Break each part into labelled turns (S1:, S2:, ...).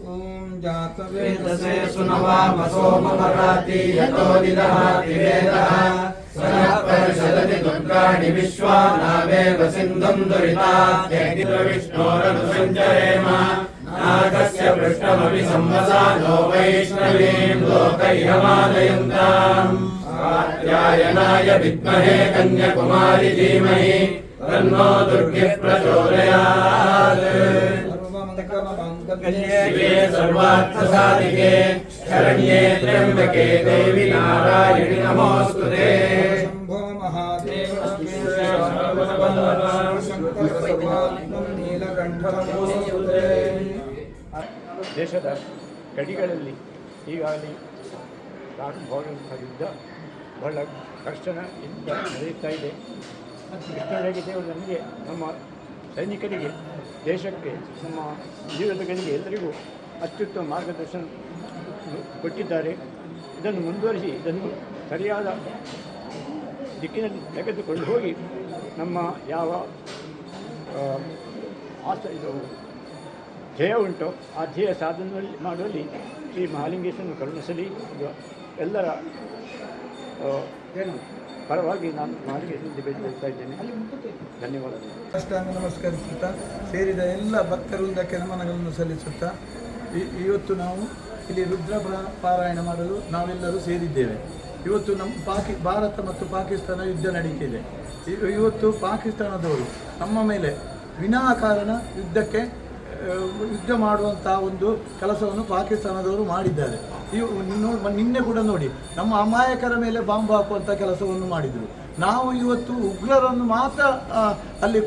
S1: ॐ जातवेदसे
S2: वेदसे सुनवामसोममराति यतो निदहाति वेदः सनः परिषदति दुर्गाणि विश्वानावेव सिन्धुम् दुरितात्यग्निर्विष्णोरनुसञ्चरेम नागस्य पृष्ठमपि संवसानो वैष्णवीम् लोकैहमालयन्ताम् कात्यायनाय विद्महे कन्याकुमारि धीमहि तन्नो दुर्गिः प्रचोदयात् शिवे सर्वार्थसाधिके शरण्ये त्र्यम्बके देवि नारायणि नमोऽस्तु ते
S1: शम्भो महादेव ನೀಲಕಂಠ
S3: ದೇಶದ ಗಡಿಗಳಲ್ಲಿ ಈಗಾಗಲೇ ಪ್ರಾರಂಭವಾದಂಥ ಯುದ್ಧ ಬಹಳ ಕಷ್ಟದಿಂದ ನಡೆಯುತ್ತಾ ಇದೆ. ಕೃಷ್ಣನಿಗೆ ದೇವರು ನಮಗೆ ನಮ್ಮ ಸೈನಿಕರಿಗೆ, ದೇಶಕ್ಕೆ, ನಮ್ಮ ಜೀವನಗಳಿಗೆ ಎಲ್ಲರಿಗೂ ಅತ್ಯುತ್ತಮ ಮಾರ್ಗದರ್ಶನ ಕೊಟ್ಟಿದ್ದಾರೆ. ಇದನ್ನು ಮುಂದುವರಿಸಿ, ಇದನ್ನು ಸರಿಯಾದ ದಿಕ್ಕಿನಲ್ಲಿ ತೆಗೆದುಕೊಂಡು ಹೋಗಿ ನಮ್ಮ ಯಾವ ಆಸ, ಇದು ಧ್ಯೇಯ ಉಂಟು, ಆ ಧ್ಯೇಯ ಸಾಧನೆಯಲ್ಲಿ ಮಾಡುವಲ್ಲಿ ಶ್ರೀ ಮಹಾಲಿಂಗೇಶ್ವರನ್ನು ಕರುಣಿಸಲಿ. ಇದು ಎಲ್ಲರ ಆ, ಪರವಾಗಿ ನಾನು ಮಹಾಲಿಂಗೇಶ್ವರ ಬೇಡಿಕೊಳ್ತಾ ಇದ್ದೇನೆ. ಧನ್ಯವಾದಗಳು.
S1: ಅಷ್ಟಾಂಗ ನಮಸ್ಕರಿಸುತ್ತಾ ಸೇರಿದ ಎಲ್ಲ ಭಕ್ತವೃಂದಕ್ಕೆ ನಮನಗಳನ್ನು ಸಲ್ಲಿಸುತ್ತಾ ಇವತ್ತು ನಾವು ಇಲ್ಲಿ ರುದ್ರ ಪ್ರ- ಪಾರಾಯಣ ಮಾಡಲು ನಾವೆಲ್ಲರೂ ಸೇರಿದ್ದೇವೆ. ಇವತ್ತು ನಮ್ಮ ಪಾಕಿ ಭಾರತ ಮತ್ತು ಪಾಕಿಸ್ತಾನ ಯುದ್ಧ ನಡೀತಿದೆ. ಇವತ್ತು ಪಾಕಿಸ್ತಾನದವರು ನಮ್ಮ ಮೇಲೆ ವಿನಾಕಾರಣ ಯುದ್ಧಕ್ಕೆ ಯುದ್ಧ ಮಾಡುವಂಥ ಒಂದು ಕೆಲಸವನ್ನು ಪಾಕಿಸ್ತಾನದವರು ಮಾಡಿದ್ದಾರೆ. ಇವು ನಿನ್ನೆ ಕೂಡ ನೋಡಿ, ನಮ್ಮ ಅಮಾಯಕರ ಮೇಲೆ ಬಾಂಬ್ ಹಾಕುವಂಥ ಕೆಲಸವನ್ನು ಮಾಡಿದರು. ನಾವು ಇವತ್ತು ಉಗ್ರರನ್ನು ಮಾತ್ರ ಅಲ್ಲಿ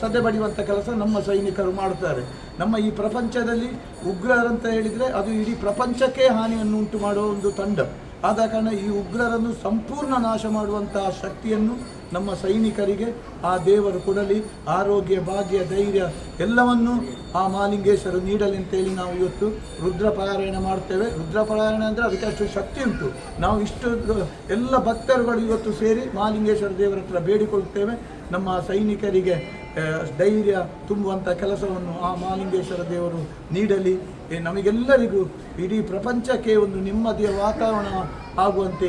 S1: ಸದೆ ಬಡಿಯುವಂಥ ಕೆಲಸ ನಮ್ಮ ಸೈನಿಕರು ಮಾಡುತ್ತಾರೆ. ನಮ್ಮ ಈ ಪ್ರಪಂಚದಲ್ಲಿ ಉಗ್ರರಂತ ಹೇಳಿದರೆ ಅದು ಇಡೀ ಪ್ರಪಂಚಕ್ಕೆ ಹಾನಿಯನ್ನು ಉಂಟು ಮಾಡುವ ಒಂದು ತಂಡ. ಆದ ಕಾರಣ ಈ ಉಗ್ರರನ್ನು ಸಂಪೂರ್ಣ ನಾಶ ಮಾಡುವಂತಹ ಶಕ್ತಿಯನ್ನು ನಮ್ಮ ಸೈನಿಕರಿಗೆ ಆ ದೇವರು ಕೊಡಲಿ, ಆರೋಗ್ಯ, ಭಾಗ್ಯ, ಧೈರ್ಯ ಎಲ್ಲವನ್ನು ಆ ಮಾಲಿಂಗೇಶ್ವರು ನೀಡಲಿ ಅಂತೇಳಿ ನಾವು ಇವತ್ತು ರುದ್ರಪಾರಾಯಣ ಮಾಡ್ತೇವೆ. ರುದ್ರಪಾರಾಯಣ ಅಂದರೆ ಅದಕ್ಕೆ ಅಷ್ಟು ಶಕ್ತಿ ಉಂಟು. ನಾವು ಇಷ್ಟು ಎಲ್ಲ ಭಕ್ತರುಗಳು ಇವತ್ತು ಸೇರಿ ಮಾಲಿಂಗೇಶ್ವರ ದೇವರ ಹತ್ರ ಬೇಡಿಕೊಳ್ಳುತ್ತೇವೆ. ನಮ್ಮ ಸೈನಿಕರಿಗೆ ಧೈರ್ಯ ತುಂಬುವಂಥ ಕೆಲಸವನ್ನು ಆ ಮಾಲಿಂಗೇಶ್ವರ ದೇವರು ನೀಡಲಿ. ನಮಗೆಲ್ಲರಿಗೂ ಇಡೀ ಪ್ರಪಂಚಕ್ಕೆ ಒಂದು ನೆಮ್ಮದಿಯ ವಾತಾವರಣ ಆಗುವಂತೆ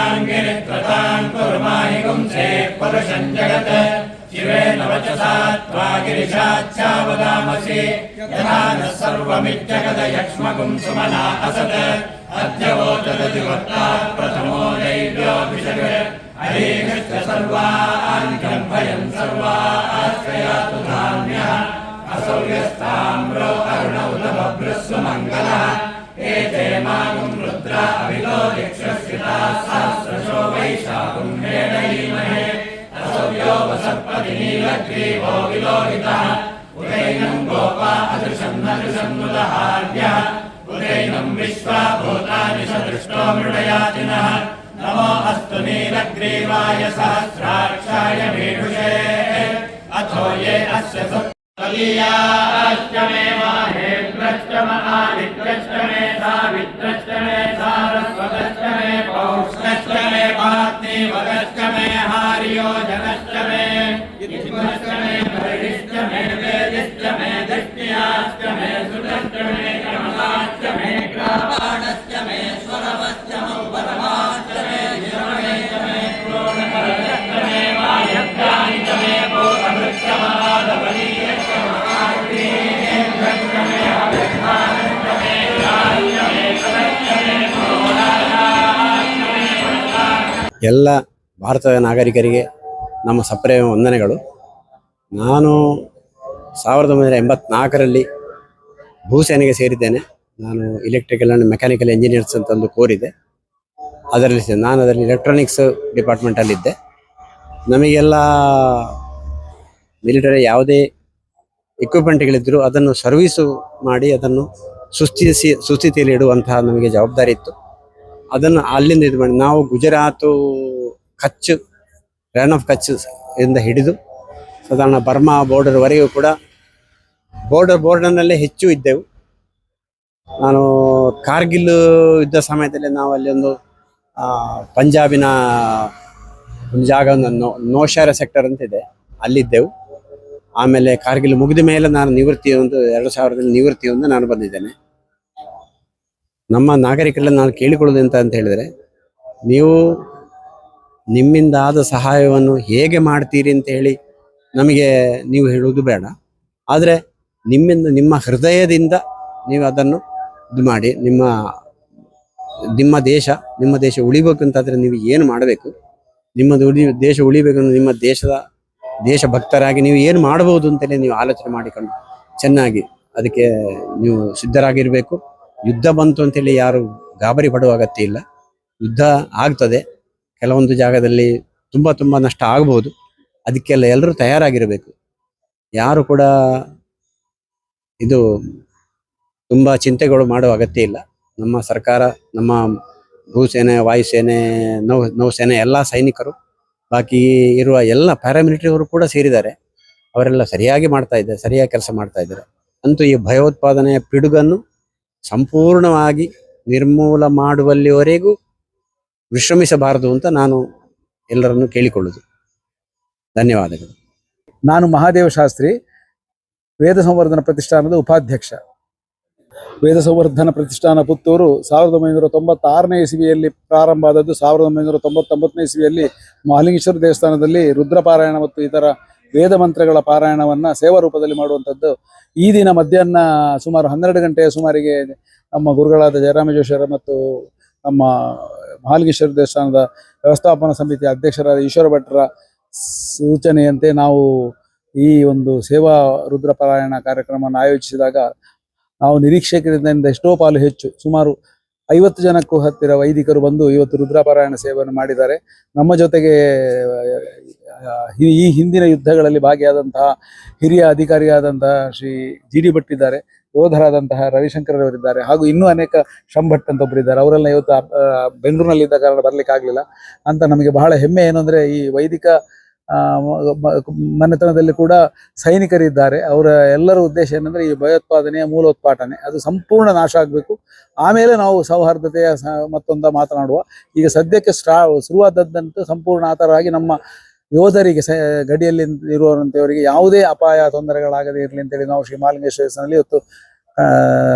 S2: शिवाङ्गिरित्रतान् कुर्माहि गुंसे पुरुषम् जगत् शिवेन वचसा त्वा गिरिशाच्छावदामसि यथा नः सर्वमित्यगदयक्ष्मगुम् सुमना असत् अद्य वोचदधिवक्ता प्रथमो दैव्योऽभिषक् अरीकृत्य सर्वान् भयम् सर्वा आश्रयातु धान्यः असौ यस्ताम्रो अरुणौ तमभ्रस्व मङ्गलः एते मागुम् रुद्रा अभिलो दिक्षस्थिताः सहस्रशो वैशाखुम् हेडयीमहे असौ यो वसर्पति नीलग्रीवो विलोहितः उदैनम् गोपा अदृशम् नदृशम् नुदहार्यः उदैनम् विश्वा भूतानि सदृष्टो मृडयातिनः नमो अस्तु नीलग्रीवाय सहस्राक्षाय मेढुषे अथो ये अस्य सत्
S4: ಎಲ್ಲ ಭಾರತದ ನಾಗರಿಕರಿಗೆ ನಮ್ಮ ಸಪ್ರೇಮ ವಂದನೆಗಳು. ನಾನು ಸಾವಿರದ ಒಂಬೈನೂರ ಎಂಬತ್ನಾಲ್ಕರಲ್ಲಿ ಭೂಸೇನೆಗೆ ಸೇರಿದ್ದೇನೆ. ನಾನು ಇಲೆಕ್ಟ್ರಿಕಲ್ ಆ್ಯಂಡ್ ಮೆಕ್ಯಾನಿಕಲ್ ಇಂಜಿನಿಯರ್ಸ್ ಅಂತ ಒಂದು ಕೋರಿದೆ ಅದರಲ್ಲಿ ನಾನು ಅದರಲ್ಲಿ ಎಲೆಕ್ಟ್ರಾನಿಕ್ಸ್ ಡಿಪಾರ್ಟ್ಮೆಂಟಲ್ಲಿದ್ದೆ ನಮಗೆಲ್ಲ ಮಿಲಿಟರಿ ಯಾವುದೇ ಇಕ್ವಿಪ್ಮೆಂಟ್ಗಳಿದ್ದರೂ ಅದನ್ನು ಸರ್ವೀಸು ಮಾಡಿ, ಅದನ್ನು ಸುಸ್ಥಿಸಿ ಸುಸ್ಥಿತಿಯಲ್ಲಿ ಇಡುವಂತಹ ನಮಗೆ ಜವಾಬ್ದಾರಿ ಇತ್ತು. ಅದನ್ನು ಅಲ್ಲಿಂದ ಇದು ಮಾಡಿ, ನಾವು ಗುಜರಾತು ಕಚ್ ರ್ಯಾನ್ ಆಫ್ ಕಚ್ ಇಂದ ಹಿಡಿದು ಸಾಧಾರಣ ಬರ್ಮಾ ಬಾರ್ಡರ್ವರೆಗೂ ಕೂಡ ಬಾರ್ಡರ್ ಬಾರ್ಡರ್ನಲ್ಲೇ ಹೆಚ್ಚು ಇದ್ದೆವು. ನಾನು ಕಾರ್ಗಿಲ್ ಇದ್ದ ಸಮಯದಲ್ಲಿ ನಾವು ಅಲ್ಲಿ ಒಂದು ಪಂಜಾಬಿನ ಒಂದು ಜಾಗ ಒಂದು ನೋಶಾರ ಸೆಕ್ಟರ್ ಅಂತ ಇದೆ, ಅಲ್ಲಿದ್ದೆವು. ಆಮೇಲೆ ಕಾರ್ಗಿಲ್ ಮುಗಿದ ಮೇಲೆ ನಾನು ನಿವೃತ್ತಿ ಒಂದು ಎರಡು ಸಾವಿರದಲ್ಲಿ ನಿವೃತ್ತಿ ಒಂದು ನಾನು ಬಂದಿದ್ದೇನೆ. ನಮ್ಮ ನಾಗರಿಕರಲ್ಲಿ ನಾನು ಕೇಳಿಕೊಳ್ಳೋದು ಅಂತ ಹೇಳಿದರೆ, ನೀವು ನಿಮ್ಮಿಂದ ಆದ ಸಹಾಯವನ್ನು ಹೇಗೆ ಮಾಡ್ತೀರಿ ಅಂತ ಹೇಳಿ ನಮಗೆ ನೀವು ಹೇಳುವುದು ಬೇಡ. ಆದರೆ ನಿಮ್ಮಿಂದ, ನಿಮ್ಮ ಹೃದಯದಿಂದ ನೀವು ಅದನ್ನು ಇದು ಮಾಡಿ, ನಿಮ್ಮ ನಿಮ್ಮ ದೇಶ ನಿಮ್ಮ ದೇಶ ಉಳಿಬೇಕು ಅಂತಾದರೆ ನೀವು ಏನು ಮಾಡಬೇಕು? ನಿಮ್ಮದು ಉಳಿ, ದೇಶ ಉಳಿಬೇಕು ನಿಮ್ಮ ದೇಶದ ದೇಶಭಕ್ತರಾಗಿ ನೀವು ಏನು ಮಾಡಬಹುದು ಅಂತಲೇ ನೀವು ಆಲೋಚನೆ ಮಾಡಿಕೊಂಡು ಚೆನ್ನಾಗಿ ಅದಕ್ಕೆ ನೀವು ಸಿದ್ಧರಾಗಿರಬೇಕು. ಯುದ್ಧ ಬಂತು ಅಂತೇಳಿ ಯಾರು ಗಾಬರಿ ಪಡುವ ಅಗತ್ಯ ಇಲ್ಲ. ಯುದ್ಧ ಆಗ್ತದೆ. ಕೆಲವೊಂದು ಜಾಗದಲ್ಲಿ ತುಂಬ ತುಂಬ ನಷ್ಟ ಆಗಬಹುದು ಅದಕ್ಕೆಲ್ಲ ಎಲ್ಲರೂ ತಯಾರಾಗಿರಬೇಕು. ಯಾರು ಕೂಡ ಇದು ತುಂಬ ಚಿಂತೆಗಳು ಮಾಡುವ ಅಗತ್ಯ ಇಲ್ಲ. ನಮ್ಮ ಸರ್ಕಾರ, ನಮ್ಮ ಭೂಸೇನೆ, ವಾಯುಸೇನೆ, ನೌ, ನೌಸೇನೆ ಎಲ್ಲ ಸೈನಿಕರು, ಬಾಕಿ ಇರುವ ಎಲ್ಲ ಪ್ಯಾರಾಮಿಲಿಟರಿ ಅವರು ಕೂಡ ಸೇರಿದ್ದಾರೆ. ಅವರೆಲ್ಲ ಸರಿಯಾಗಿ ಮಾಡ್ತಾ ಇದ್ದಾರೆ, ಸರಿಯಾಗಿ ಕೆಲಸ ಮಾಡ್ತಾ ಇದ್ದಾರೆ. ಅಂತೂ ಈ ಭಯೋತ್ಪಾದನೆಯ ಪಿಡುಗನ್ನು ಸಂಪೂರ್ಣವಾಗಿ ನಿರ್ಮೂಲ ಮಾಡುವಲ್ಲಿವರೆಗೂ ವಿಶ್ರಮಿಸಬಾರದು ಅಂತ ನಾನು ಎಲ್ಲರನ್ನು ಕೇಳಿಕೊಳ್ಳುವುದು ಧನ್ಯವಾದಗಳು.
S5: ನಾನು ಮಹಾದೇವ ಶಾಸ್ತ್ರಿ, ವೇದ ಸಂವರ್ಧನ ಪ್ರತಿಷ್ಠಾನದ ಉಪಾಧ್ಯಕ್ಷ. ವೇದ ಸಂವರ್ಧನ ಪ್ರತಿಷ್ಠಾನ ಪುತ್ತೂರು ಸಾವಿರದ ಒಂಬೈನೂರ ತೊಂಬತ್ತಾರನೇ ಇಸವಿಯಲ್ಲಿ ಪ್ರಾರಂಭ ಆದದ್ದು, ಸಾವಿರದ ಒಂಬೈನೂರ ತೊಂಬತ್ತೊಂಬತ್ತನೇ ಇಸವಿಯಲ್ಲಿ ಮಹಾಲಿಂಗೇಶ್ವರ ದೇವಸ್ಥಾನದಲ್ಲಿ ರುದ್ರಪಾರಾಯಣ ಮತ್ತು ಇತರ ವೇದ ಮಂತ್ರಗಳ ಪಾರಾಯಣವನ್ನ ಸೇವಾ ರೂಪದಲ್ಲಿ ಮಾಡುವಂಥದ್ದು ಈ ದಿನ ಮಧ್ಯಾಹ್ನ ಸುಮಾರು ಹನ್ನೆರಡು ಗಂಟೆಯ ಸುಮಾರಿಗೆ ನಮ್ಮ ಗುರುಗಳಾದ ಜಯರಾಮ ಜೋಶಿಯರ ಮತ್ತು ನಮ್ಮ ಮಹಾಲಿಂಗೇಶ್ವರ ದೇವಸ್ಥಾನದ ವ್ಯವಸ್ಥಾಪನಾ ಸಮಿತಿಯ ಅಧ್ಯಕ್ಷರಾದ ಈಶ್ವರ ಭಟ್ರ ಸೂಚನೆಯಂತೆ ನಾವು ಈ ಒಂದು ಸೇವಾ ರುದ್ರಪಾರಾಯಣ ಕಾರ್ಯಕ್ರಮವನ್ನು ಆಯೋಜಿಸಿದಾಗ ನಾವು ನಿರೀಕ್ಷಕರಿಂದ ಎಷ್ಟೋ ಪಾಲು ಹೆಚ್ಚು, ಸುಮಾರು ಐವತ್ತು ಜನಕ್ಕೂ ಹತ್ತಿರ ವೈದಿಕರು ಬಂದು ಇವತ್ತು ರುದ್ರಪಾರಾಯಣ ಸೇವೆಯನ್ನು ಮಾಡಿದ್ದಾರೆ. ನಮ್ಮ ಜೊತೆಗೆ ಈ- ಹಿಂದಿನ ಯುದ್ಧಗಳಲ್ಲಿ ಭಾಗಿಯಾದಂತಹ ಹಿರಿಯ ಅಧಿಕಾರಿಯಾದಂತಹ ಶ್ರೀ ಜಿ ಡಿ ಭಟ್ ಇದ್ದಾರೆ ಯೋಧರಾದಂತಹ ರವಿಶಂಕರ್ ಅವರಿದ್ದಾರೆ, ಹಾಗೂ ಇನ್ನೂ ಅನೇಕ ಶಂಭಟ್ ಅಂತ ಒಬ್ಬರಿದ್ದಾರೆ ಅವರೆಲ್ಲ ಇವತ್ತು ಬೆಂಗಳೂರಿನಲ್ಲಿ ಇದ್ದ ಕಾರಣ ಬರ್ಲಿಕ್ಕೆ ಆಗಲಿಲ್ಲ. ಅಂತ ನಮಗೆ ಬಹಳ ಹೆಮ್ಮೆ ಏನು ಅಂದ್ರೆ, ಈ ವೈದಿಕ ಮನೆತನದಲ್ಲಿ ಕೂಡ ಸೈನಿಕರಿದ್ದಾರೆ. ಅವರ ಎಲ್ಲರ ಉದ್ದೇಶ ಏನಂದ್ರೆ, ಈ ಭಯೋತ್ಪಾದನೆಯ ಮೂಲೋತ್ಪಾಟನೆ. ಅದು ಸಂಪೂರ್ಣ ನಾಶ ಆಗಬೇಕು. ಆಮೇಲೆ ನಾವು ಸೌಹಾರ್ದತೆಯ ಮತ್ತೊಂದ ಮಾತನಾಡುವ. ಈಗ ಸದ್ಯಕ್ಕೆ ಸ್ಟಾ ಶುರುವಾದದ್ದಂತೂ ಸಂಪೂರ್ಣ ಆ ಥರವಾಗಿ ನಮ್ಮ ಯೋಧರಿಗೆ ಗಡಿಯಲ್ಲಿ ಇರುವಂಥವರಿಗೆ ಯಾವುದೇ ಅಪಾಯ ತೊಂದರೆಗಳಾಗದೇ ಇರಲಿ ಅಂತೇಳಿ ನಾವು ಶ್ರೀ ಮಾಲಿಂಗೇಶ್ವರ ದೇವಸ್ಥಾನದಲ್ಲಿ ಇವತ್ತು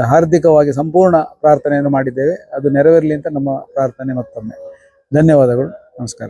S5: ಹಾರ್ದಿಕವಾಗಿ ಸಂಪೂರ್ಣ ಪ್ರಾರ್ಥನೆಯನ್ನು ಮಾಡಿದ್ದೇವೆ. ಅದು ನೆರವೇರಲಿ ಅಂತ ನಮ್ಮ ಪ್ರಾರ್ಥನೆ ಮತ್ತೊಮ್ಮೆ. ಧನ್ಯವಾದಗಳು. ನಮಸ್ಕಾರ.